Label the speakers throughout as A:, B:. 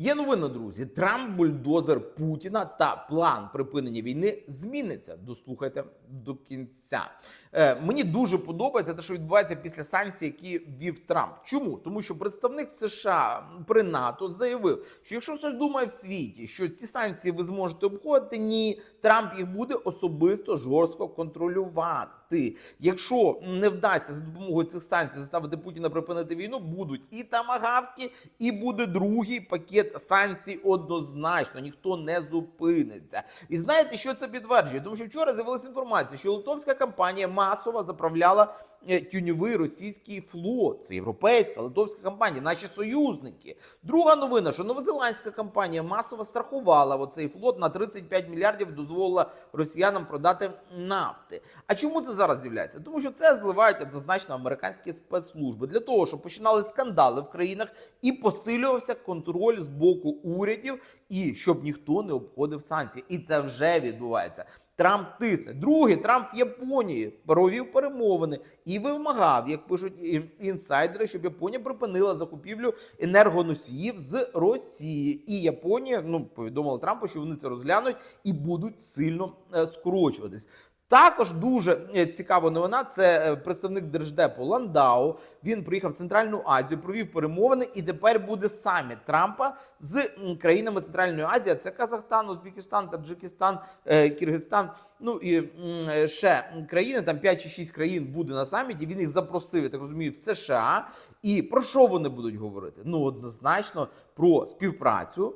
A: Є новина, друзі. Трамп бульдозер Путіна та план припинення війни зміниться. Дослухайте до кінця. Е, мені дуже подобається те, що відбувається після санкцій, які ввів Трамп. Чому? Тому що представник США при НАТО заявив, що якщо хтось думає в світі, що ці санкції ви зможете обходити, ні, Трамп їх буде особисто жорстко контролювати. Якщо не вдасться за допомогою цих санкцій заставити Путіна припинити війну, будуть і тамагавки, і буде другий пакет санкцій однозначно. Ніхто не зупиниться. І знаєте, що це підтверджує? Тому що вчора з'явилася інформація, що литовська компанія масово заправляла е, тюньовий російський флот. Це європейська литовська компанія, наші союзники. Друга новина, що новозеландська компанія масово страхувала оцей флот на 35 мільярдів, дозволила росіянам продати нафти. А чому це зараз з'являється? Тому що це зливають однозначно американські спецслужби для того, щоб починали скандали в країнах і посилювався контроль з боку урядів, і щоб ніхто не обходив санкції. І це вже відбувається. Трамп тисне. Другий Трамп в Японії провів перемовини і вимагав, як пишуть інсайдери, щоб Японія припинила закупівлю енергоносіїв з Росії. І Японія ну повідомила Трампу, що вони це розглянуть і будуть сильно е, скорочуватись. Також дуже е, цікава новина. Це е, представник держдепу Ландау. Він приїхав в Центральну Азію, провів перемовини, і тепер буде саміт Трампа з країнами Центральної Азії. Це Казахстан, Узбекистан, Таджикистан, е, Киргизстан. Ну і ще країни. Там 5 чи 6 країн буде на саміті. Він їх запросив, я так розумію, в США. І про що вони будуть говорити? Ну однозначно про співпрацю,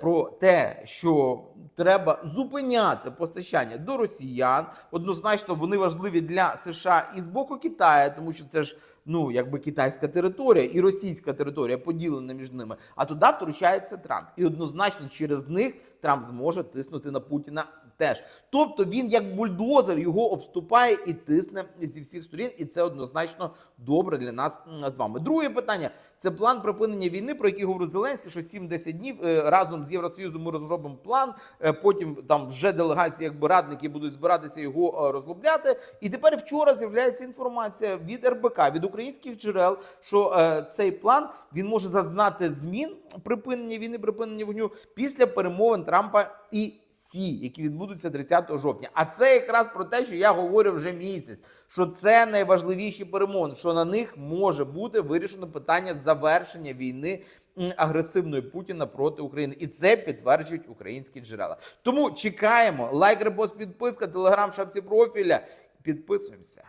A: про те, що треба зупиняти постачання до росіян. Однозначно, вони важливі для США і з боку Китаю, тому що це ж ну якби китайська територія і російська територія поділена між ними. А туди втручається Трамп, і однозначно через них Трамп зможе тиснути на Путіна. Теж, тобто він як бульдозер його обступає і тисне зі всіх сторін, і це однозначно добре для нас з вами. Друге питання це план припинення війни, про який говорив Зеленський, що 7-10 днів е, разом з Євросоюзом ми розробимо план. е, Потім там вже делегації, якби радники будуть збиратися його е, розробляти. І тепер вчора з'являється інформація від РБК, від українських джерел, що цей план він може зазнати змін припинення війни, припинення вогню після перемовин Трампа і Сі, які відбудуться 30 жовтня. А це якраз про те, що я говорю вже місяць, що це найважливіші перемоги, що на них може бути вирішено питання завершення війни агресивної Путіна проти України, і це підтверджують українські джерела. Тому чекаємо лайк, репост, підписка, телеграм, шапці профіля. Підписуємося.